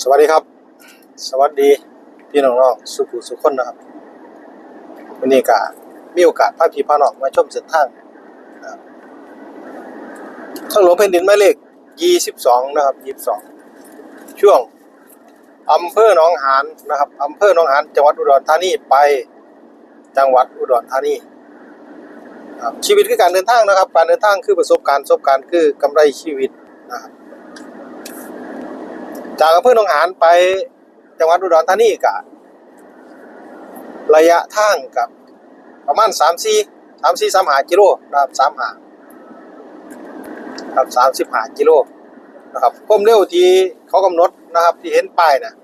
สวัสดีครับ สวัสดีพี่น้องๆสุขุสุขคนนะครับวันนี้ก็มีโอกาสพาพี่พาน้องมาชมเส้นทางนะครับทางหลวงแผ่นดินหมายเลข 22 นะครับ 22 ช่วงอำเภอหนองหานนะครับอำเภอหนองหานจังหวัดอุดรธานีไปจังหวัดอุดรธานีชีวิตคือการเดินทางนะครับ การเดินทางคือประสบการณ์ประสบการณ์คือกำไรชีวิตนะครับ จากอำเภอหนองหานไปจังหวัดอุดรธานีกะระยะทางกับประมาณ3 4 3 4 3 5กิโลนะครับ3 5ครับ35กิโลนะครับความเร็วที่เขากำหนดนะครับที่เห็นป้ายน่ะ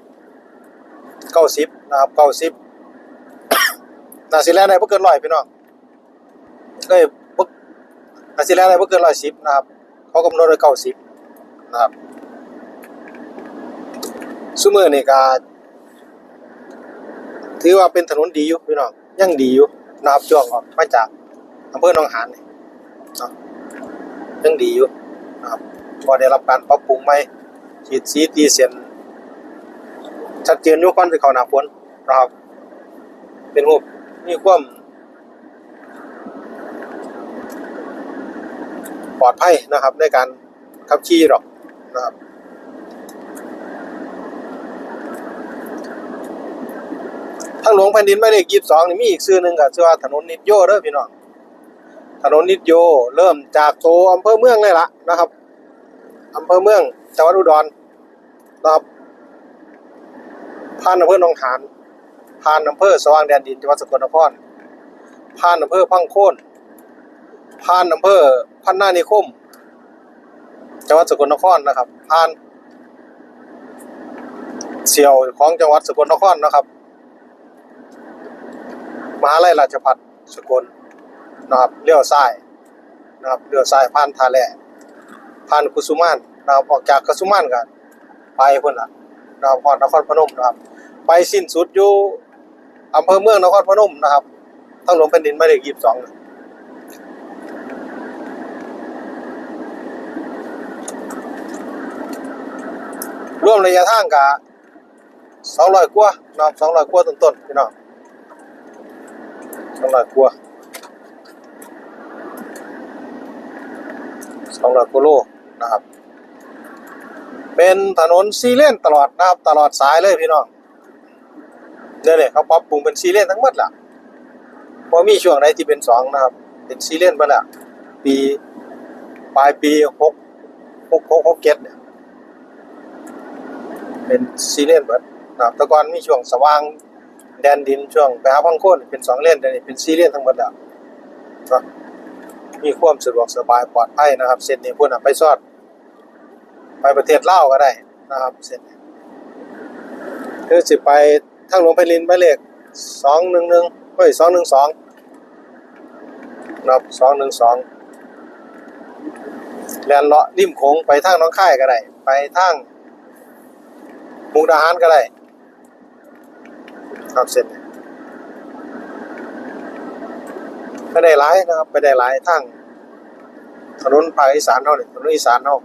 90นะครับ90น่าสิแล่นได้บ่เกิน100พี่น้องเอ้ยบ่น่าสิแล่นได้บ่เกิน110นะครับเขากำหนดไว้90นะครับ ซุมื้อนี่ก็ถือว่าเป็นถนนดีอยู่พี่น้องยังดีอยู่นะครับช่วงออกมาจากอำเภอหนองหานนี่เนาะยังดีอยู่นะครับบ่ได้รับการปรับปรุงใหม่ขีดสีตีเส้นชัดเจนอยู่ก่อนสิเข้าหนาฝนนะครับ เป็นรูปมีความปลอดภัยนะครับในการขับขี่หรอกนะครับ ทางหลวงแผ่นดินหมายเลข22นี่มีอีกชื่อหนึ่งก็ชื่อว่าถนนนิดโยเด้อพี่น้องถนนนิดโยเริ่มจากตัวอำเภอเมืองเลยละนะครับอำเภอเมืองจังหวัดอุดรนะครับผ่านอำเภอหนองหานผ่านอำเภอสว่างแดนดินจังหวัดสกลนครผ่านอำเภอพังโคนผ่านอำเภอพันนานิคมจังหวัดสกลนครนะครับผ่านเสี่ยวของจังหวัดสกลนครนะครับ มหาลัยราชภัฏสกลนะครับเลี้ยวซ้ายนะครับเลี้ยวซ้ายผ่านท่าแร่ผ่านกุสุมานนะครับออกจากกุสุมานกันไปพุ่นล่ะนะครับพอนครพนมนะครับ ไปสิ้นสุดอยู่อำเภอเมืองนครพนมนะครับทางหลวงแผ่นดินหมายเลข22นะรวมระยะทางกะ200กว่านะครับ200กว่าต้นๆพี่น้อง สองร้อยกว่าสองร้อยกว่าโลนะครับ เป็นถนนซีเลนตลอดนะครับ ตลอดสายเลยพี่น้องเนี่ยเนี่ยเขาปรับปรุงเป็นซีเลนทั้งหมดล่ะพอมีช่วงไหนที่เป็นสองนะครับ เป็นซีเลนไปแล้วปีปลายปีหกหกหกหกเจ็ดเนี่ยเป็นซีเลนเบิดนะครับแต่ก่อนมีช่วงสว่าง แดนดินช่วงไปหาพังโคนเป็นสองเลนแต่นี่เป็นสี่เลนทั้งหมดแล้วมีความสะดวกสบายปลอดภัยนะครับ เส้นนี้พุ่นน่ะไปซอด ไปประเทศลาวก็ได้นะครับเส้นนี้คือสิไปทางหลวงไพลินหมายเลขสองหนึ่งหนึ่งเฮ้ยสองหนึ่งสองนะครับสองหนึ่งสองแลนเลาะริมโขงไปทางน้องค่ายก็ได้ ไปทางมุกดาหารก็ได้ ครับเส้นนี้ไปได้หลายนะครับ ไปได้หลายทางถนนภาคอีสานเท่านี่ถนนอีสานเท่า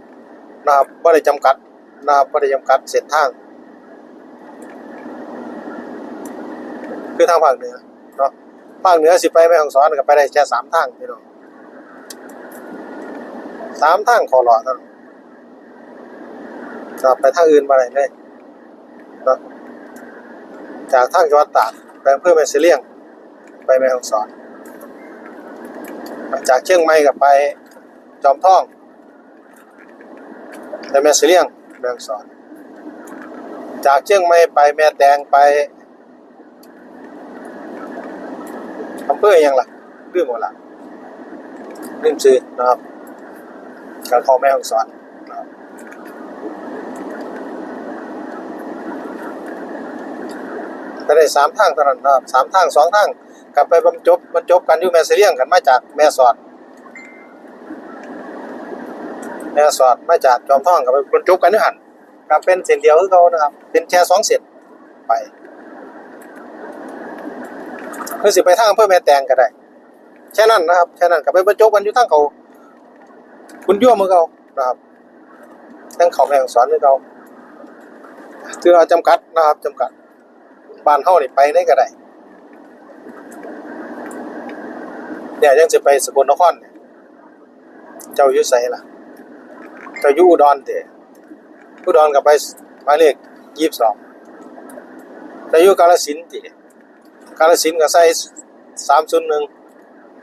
นะครับไม่ได้จำกัดนะครับไม่ได้จำกัดเส้นทาง คือทางภาคเหนือเนาะภาคเหนือสิไปแม่ฮองสอนก็ไปได้แค่สามทางพี่น้องสามทางขอหล่อเท่านั้นครับไปทางอื่นมาได้เลยนะ จากทางจังหวัดตากไปอำเภอแม่เสลียง ไปแม่ฮ่องสอน จากเชียงใหม่กับไปจอมทองไปแม่เสลียงแม่ฮ่องสอน จากเชียงใหม่ไปแม่แตงไปอำเภอยังล่ะลืมหมดละลืมชื่อนะครับการเข้าแม่ฮ่องสอนนะครับ ก็ได้สามทางเท่านั้นะครับสามทางสองทางกลับไปบรรจบบรรจบกันอยู่แม่เสลียงกันมาจากแม่สอดแม่สอดมาจากจอมท่องกับไปบรรจบกันอยู่หันกับเป็นเส้นเดียวคือเขานะครับ เป็นแค่สองเส้นไปคือสิไปทางอำเภอแม่แตงก็ได้แค่นั้นนะครับแค่นั้นกลับไปบรรจบกันอยู่ทางเขาคุณยั่วมือเขานะครับทางเขาแม่ฮ่องสอนมือเขาถือจำกัดนะครับจำกัด บ้านเฮานี่ไปได้ก็ได้เนี่ยยังจะไปสกลนครเนี่ยเจ้าอยู่ไสล่ะเจ้าอยู่อุดรเตะอุดรก็ไปหมายเลข22เจ้าอยู่กาฬสินธุ์ติกาฬสินธุ์ก็ใส่301เ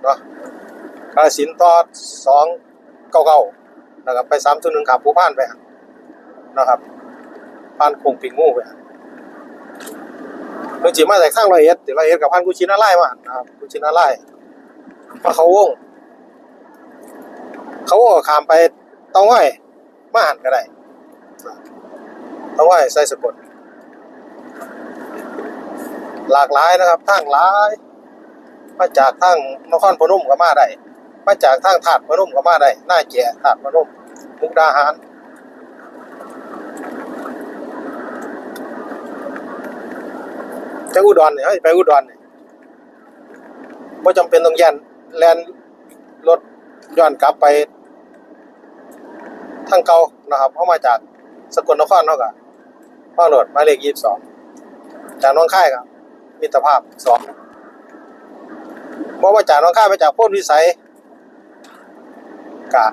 นาะกาฬสินธุ์ต่อ299นะครับไป301ขับผู้พานไปนะครับพันคงปิงงูไป คือจีมาจากข้างร้อยเอ็ดเดี๋ยวร้อยเอ็ดกับพันกุชินาไล่มาครับกุชินาไล่มาเขาวง เขาก็ขามไปเต้าห้อยมาหันก็ได้เต้าห้อยใส่สกุลหลากหลายนะครับทางหลาย มาจากทางนครพนมก็มาได้มาจากทางถาดพนมก็มาได้หน้าแก่ถาดพนมมุกดาหาร ไปอุดรเนี่ยเฮ้ยไปอุดรเนี่ยไม่จำเป็นต้องยันแลนรถย้อนกลับไปทางเก่านะครับเพราะมาจากสกลนครเท่ากับพ่อโหลดหมายเลขยี่สิบสองจากน้องค่ายครับมิตรภาพสองบอกว่าจากน้องค่ายไปจากโพ้นวิสัยกะ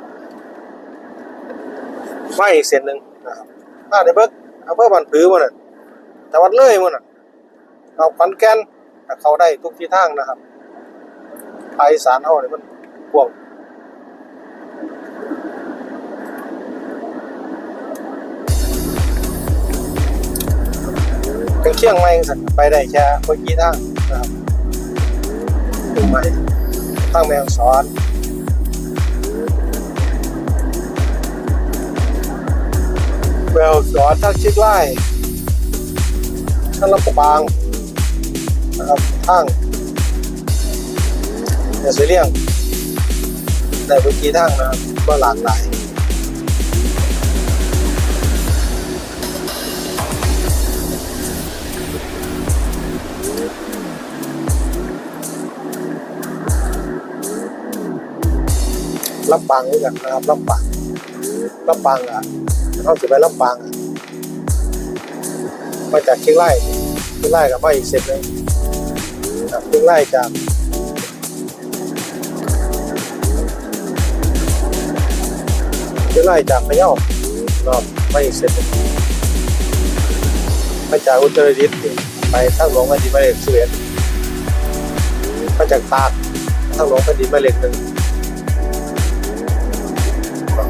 ไมาอีกเส้นหนึ่งนะครับมาในเบิกอำเภอบันผือมันน่ะจังหวัดเลยมันน่ะ เราขอนแก่นเขาได้ทุกที่ทางนะครับภาคอีสานเฮาเนี่ยมันพ่วงเป็นเชียงใหม่สันไปได้แค่เมื่อกี้ทางนะครับเชียงใหม่ทางแมงสอนแมวสอนทางชิดไล่ท่านลำปาง นะครับทางอย่าสียเลี่ยงในพื้นที่ทางนะครับก็หลากหลายลำปางด้วยกันนะครับลำปางลำปางอะเข้าจะไปลำปางอะมาจากเชียงรายเชียงรายกับมาอีกเสร็จเลย จากเชียงรายจากเชียงรายจากพะเยารอบมาอีกเสร็จเลยมาจากอุตรดิตถ์ไปทางหลวงแผ่นดินหมายเลขสิบเอ็ดมาจากตากทางหลวงแผ่นดินหมายเลขหนึ่ง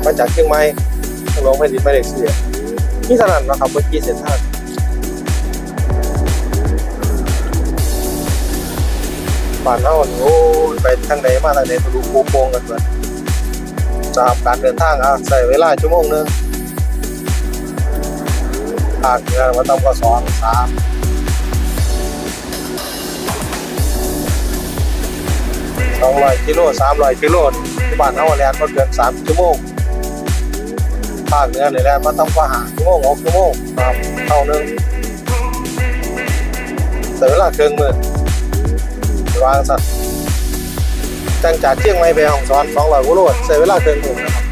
มาจากเชียงใหม่ทางหลวงแผ่นดินหมายเลขสิบเอ็ดนี่ขนาดนะครับเมื่อกี้เส้นทาง บ้านเฮานี่โอ้ยไปทางไหนมาทางไหนทะลุปูโป่งกันเบิดสำหรับการเดินทางอะใช้เวลาชั่วโมงหนึงภาคเหนือมันต้องก็สองสามสองร้อยกิโลสามร้อยกิโลที่บ้านเฮาแลนก็เกินสามชั่วโมงภาคเหนือนี่แหละมันต้องก็หาชั่วโมงหกชั่วโมงครับเท่านึงใช้เวลาเกินมือ วางสัตว์จังจากเชียงใหม่ไปห้องสอน200กิโลใช้เวลาเกินหนึ่งนะครับ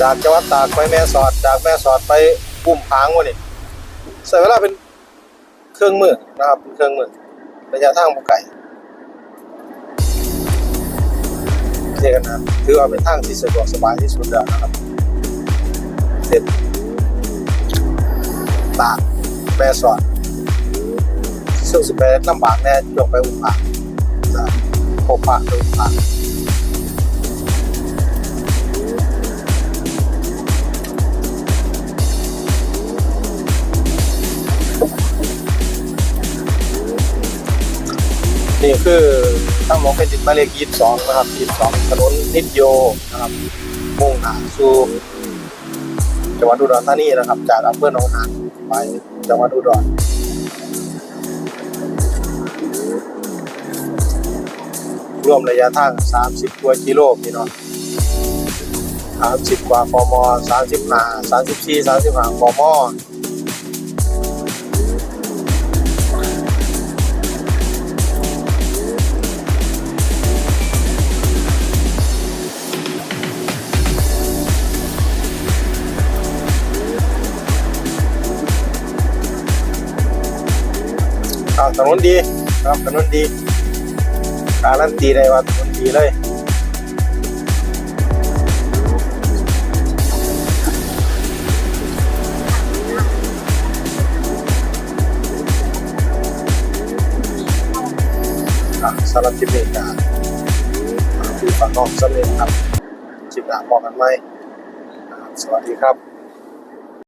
จากจังหวัดตากไปแม่สอดจากแม่สอดไปปุ่มพางวะนี่ใช้เวลาเป็นเครื่องมือนะครับเป็นเครื่องมือระยะทางบุไก่ เรียกกันนะถือว่าเป็นทางที่สะดวกสบายที่สุดแล้วนะครับเสร็จตากแม่สอดซึ่งสิไปลำบากแน่จงไปอุปะนะพบปะโดยอุปะนี่คือ ทางหลวงเป็นดินหมายเลข22นะครับ22ถนนนิดโยนะครับมุ่งหน้าสู่จังหวัดอุดรธานีนะครับ จากอำเภอหนองหานไปจังหวัดอุดรรวมระยะทาง 30 กว่ากิโลพี่น้อง30 กว่ากม35 34 35กมถ นนดีครับถนนดีการันตีได้ว่าถนนดีเลยสำหรับคลิปนี้ก็อ่าพี่ฝากน้องสำเร็จครับคลิปหนาบอกกันไหม สวัสดีครับ